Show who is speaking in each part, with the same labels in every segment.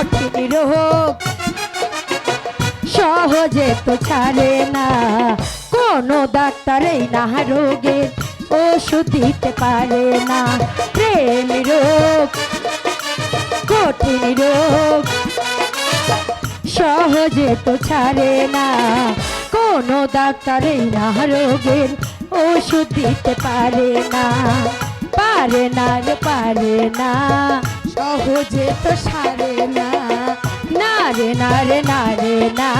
Speaker 1: কঠিন রোগ সহজে তো ছাড়ে না। কোনো ডাক্তারেই না রোগের ওষুধ দিতে পারে না। প্রেম রোগ, কঠিন রোগ, সহজে তো ছাড়ে না। কোনো ডাক্তারেই না রোগের ওষুধ দিতে পারে না। পারে না রে, পারে না।
Speaker 2: সহজে তো সারে না।
Speaker 1: রে না রে না রে না।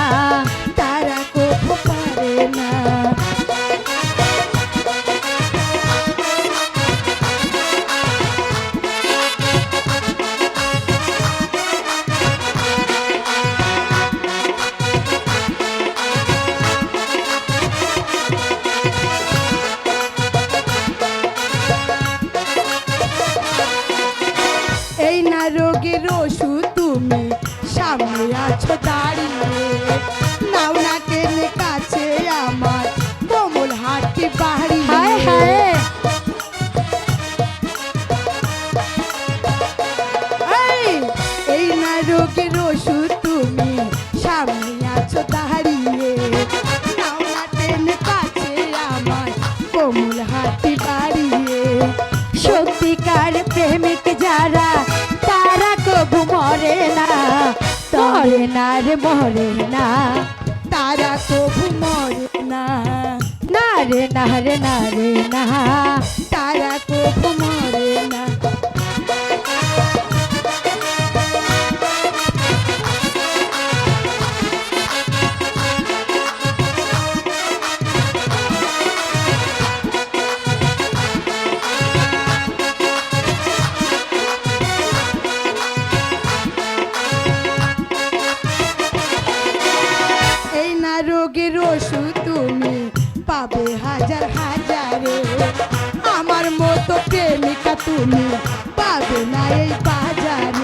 Speaker 2: রোগের ওষুধ তুমি সামনে আছো দাঁড়িয়ে। নাও না কেনে কাছে আমার বমুল হাতটি বাড়ি।
Speaker 1: মরে না রে মরে না
Speaker 2: তারা তবু মরে না
Speaker 1: না রে না রে না রে না।
Speaker 2: তারা তবু মরে রোগের ওষুধ তুমি পাবে হাজার হাজারে। আমার মতো প্রেমিকা তুমি পাবে না এই বাজারে।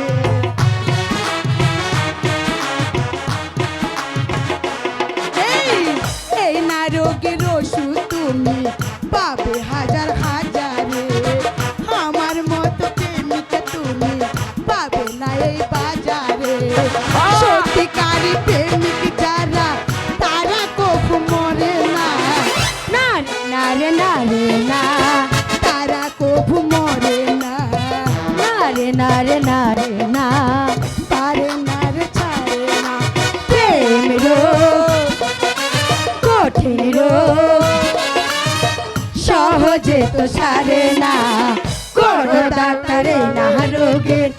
Speaker 2: না
Speaker 1: রে না। রে না
Speaker 2: তারা কবু মরে না।
Speaker 1: না রে না রে না। রে না
Speaker 2: পারে না রে ছাড়ে না।
Speaker 1: প্রেম কঠিন সহজে তো সারে না। কোনো ডাক্তারে না রোগের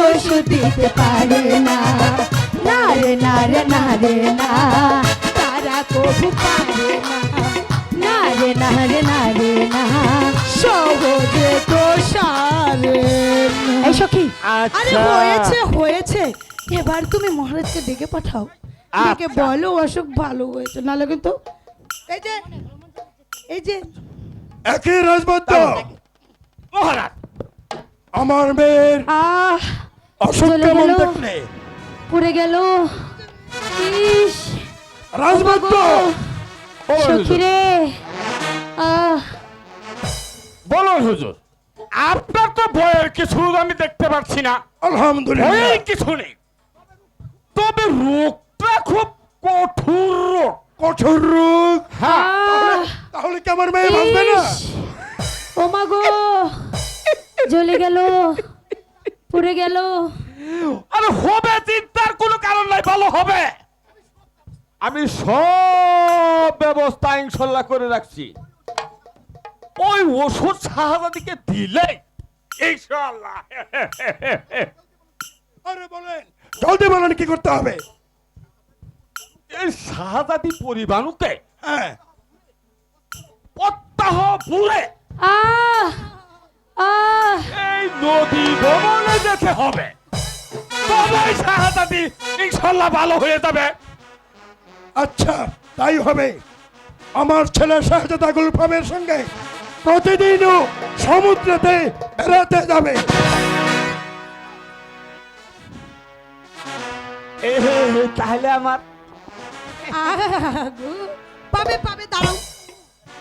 Speaker 1: ওষুধ দিতে পারে না। না রে না রে না। রে না
Speaker 2: তারা কবু পারে না।
Speaker 1: রে না রে না রে না
Speaker 2: সহজে তো সারে
Speaker 1: এই সখী।
Speaker 2: আরে
Speaker 3: আচ্ছা
Speaker 2: হয়েছে হয়েছে। এবার তুমি মহারাজকে ডেকে পাঠাও। ডেকে
Speaker 3: আচ্ছা।
Speaker 2: বলো অসুখ ভালো হয়েছে। নাহলে কিন্তু এই যে এই যে।
Speaker 4: একই রাজবদ্ধ।
Speaker 3: মহারাজ
Speaker 4: আমার মেয়ের অসুখ কেমন দেখলে?
Speaker 1: পুড়ে গেল।
Speaker 4: রাজবদ্ধ!
Speaker 1: সখী রে।
Speaker 3: বলুন হুজুর আপনার তো ভয়ের কিছু আমি দেখতে পাচ্ছি না।
Speaker 4: আলহামদুলিল্লাহ।
Speaker 3: কিছু নেই। তবে রোগটা খুব কঠোর রোগ।
Speaker 4: কঠোর রোগ?
Speaker 3: হ্যাঁ।
Speaker 1: আহ।
Speaker 4: তাহলে কি আমার মেয়ে বাঁচবে না?
Speaker 1: ইস, ও মা গো জ্বলে গেল পুড়ে গেল।
Speaker 3: আরে হবে চিন্তার কোনো কারণ নাই ভালো হবে। আমি সব ব্যবস্থা ইনশাল্লাহ করে রাখছি। ওই ওষুধ শাহজাদিকে দিলে ইনশাল্লাহ
Speaker 4: আরে বলেন জলদি বলেন কি করতে হবে?
Speaker 3: এই শাহজাদি পরিবাণুকে
Speaker 4: হ্যাঁ।
Speaker 3: প্রত্যাহ পুরে
Speaker 1: আহ আহ।
Speaker 3: এই নদী ভ্রমণে যেতে হবে। তবেই শাহজাদি ইনশাল্লাহ ভালো হয়ে যাবে।
Speaker 4: আচ্ছা তাই হবে। আমার ছেলে শাহজাদা গুলফামের সঙ্গে প্রতিদিনও সমুদ্রেতে বেড়াতে যাবে।
Speaker 3: তাহলে আমার।
Speaker 2: পাবে পাবে দাঁড়াও।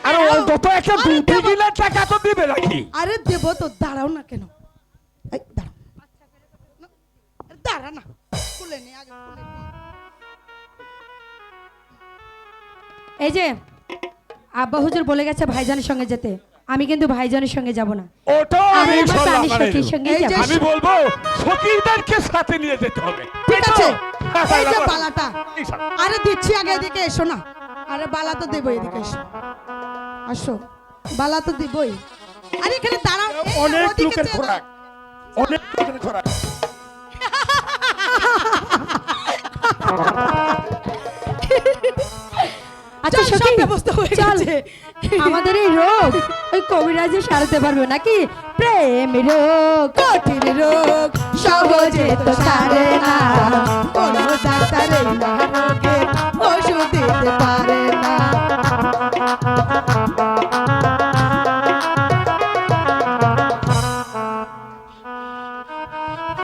Speaker 3: আর অন্তত একটা দুটি দিনের টাকা তো দিবে নাকি
Speaker 2: আরে দেব তো দাঁড়াও না কেন? এই, দাঁড়াও। দাঁড়া না খুলে নি আগে খুলে
Speaker 1: এই যে আব্বা হুজুর বলে গেছে ভাইজানের সঙ্গে যেতে। আমি কিন্তু ভাইজানের সঙ্গে যাব না।
Speaker 3: ওটাও আমি
Speaker 1: আমি সখীর সঙ্গে যাব।
Speaker 3: আমি বলব সখীদারকে সাথে নিয়ে যেতে হবে।
Speaker 2: ঠিক আছে। এই যে বালাটা আরে দিচ্ছি আগে এদিকে এসো না। আরে বালা তো দেবো এদিকে এসো। আসো। বালা তো দিবই। আরে এখানে দাঁড়াও।
Speaker 4: অনেক লোকের খোরাক। অনেক লোকের খোরাক।
Speaker 1: আচ্ছা
Speaker 2: সব ব্যবস্থা হয়ে গেছে।
Speaker 1: আমাদের এই রোগ ওই কবিরাজে সারাতে পারবে নাকি প্রেম রোগ
Speaker 2: কঠিন রোগ সহজে তো সারে না। কোনো না।